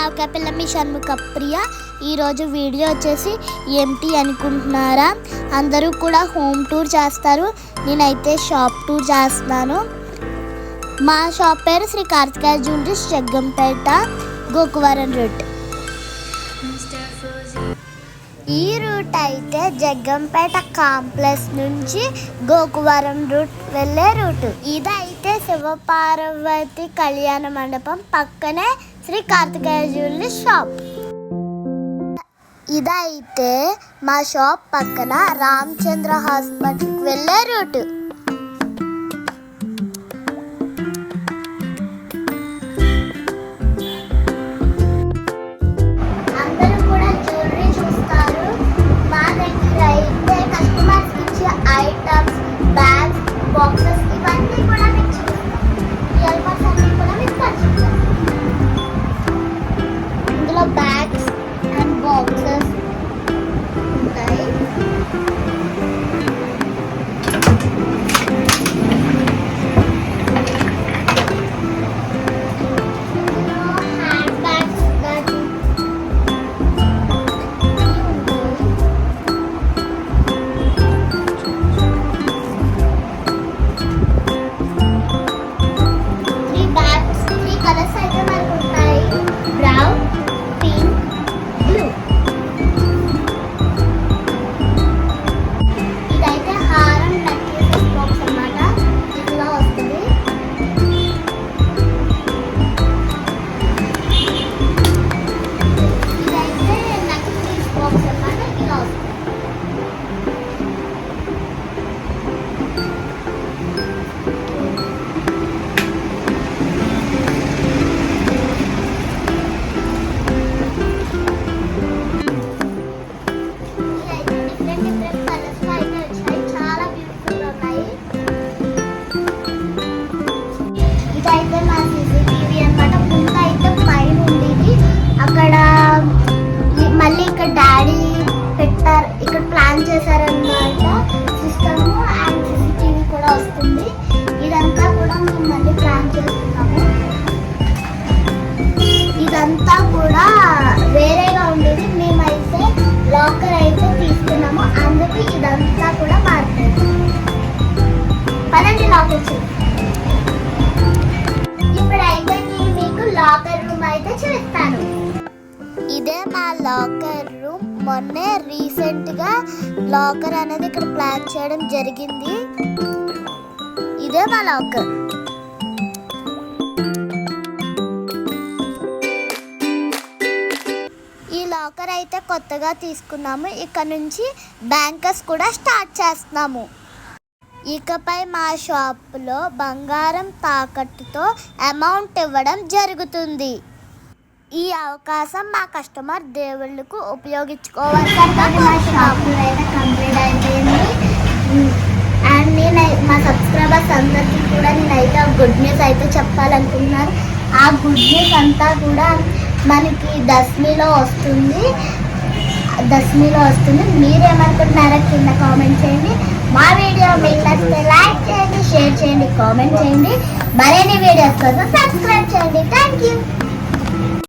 ఆవకాయపిల్ల మీ షణ్ముఖ ప్రియ. ఈరోజు వీడియో వచ్చేసి ఏంటి అనుకుంటున్నారా? అందరూ కూడా హోమ్ టూర్ చేస్తారు. నేనైతే షాప్ టూర్ చేస్తున్నాను. మా షాప్ పేరు శ్రీ కార్తికేయ జ్యువెలరీస్ జగ్గంపేట గోకువరం రూట్. ఈ రూట్ అయితే జగ్గంపేట కాంప్లెక్స్ నుంచి గోకువరం రూట్ వెళ్ళే రూట్. ఇదైతే శివపార్వతి కళ్యాణ మండపం పక్కనే శ్రీ కార్తికేయ జ్యువెలరీ షాప్. ఇదైతే మా షాప్ పక్కన రామచంద్ర హాస్పిటల్కి వెళ్ళే రూట్. చేశారు. ఇక్కడ ప్లాన్ చేశారన్నమాట. సిస్టమ్ అండ్ సీసీటీవీ కూడా వస్తుంది. ఇదంతా కూడా మేము మళ్ళీ ప్లాన్ చేస్తున్నాము. ఇదంతా కూడా వేరేగా ఉండేది. మేమైతే లాకర్ అయితే తీసుకున్నాము. అందుకు ఇదంతా కూడా మారుతుంది పదండి లాకర్ ఇప్పుడైతే నేను మీకు లాకర్ రూమ్ అయితే చూపిస్తాను. ఇదే మా లాకర్ రూమ్. మొన్నే రీసెంట్గా లాకర్ అనేది ఇక్కడ ప్లాన్ చేయడం జరిగింది. ఇదే మా లాకర్. ఈ లాకర్ అయితే కొత్తగా తీసుకున్నాము. ఇక్కడ నుంచి బ్యాంకర్స్ కూడా స్టార్ట్ చేస్తున్నాము. ఇకపై మా షాపులో బంగారం తాకట్టుతో అమౌంట్ ఇవ్వడం జరుగుతుంది. ఈ అవకాశం మా కస్టమర్ దేవుళ్ళకు ఉపయోగించుకోవాలి మా షాపులో కంప్లీట్ అయిపోయింది అండ్ నేను మా సబ్స్క్రైబర్స్ అందరికీ కూడా నేనైతే గుడ్ న్యూస్ అయితే చెప్పాలనుకుంటున్నాను ఆ గుడ్ న్యూస్ అంతా కూడా మనకి దశమిలో వస్తుంది. దశమిలో వస్తుంది. మీరేమనుకుంటున్నారో కింద కామెంట్ చేయండి. మా వీడియో మీకు నచ్చితే లైక్ చేయండి షేర్ చేయండి కామెంట్ చేయండి. మరిన్ని వీడియోస్ కోసం సబ్స్క్రైబ్ చేయండి. Thank you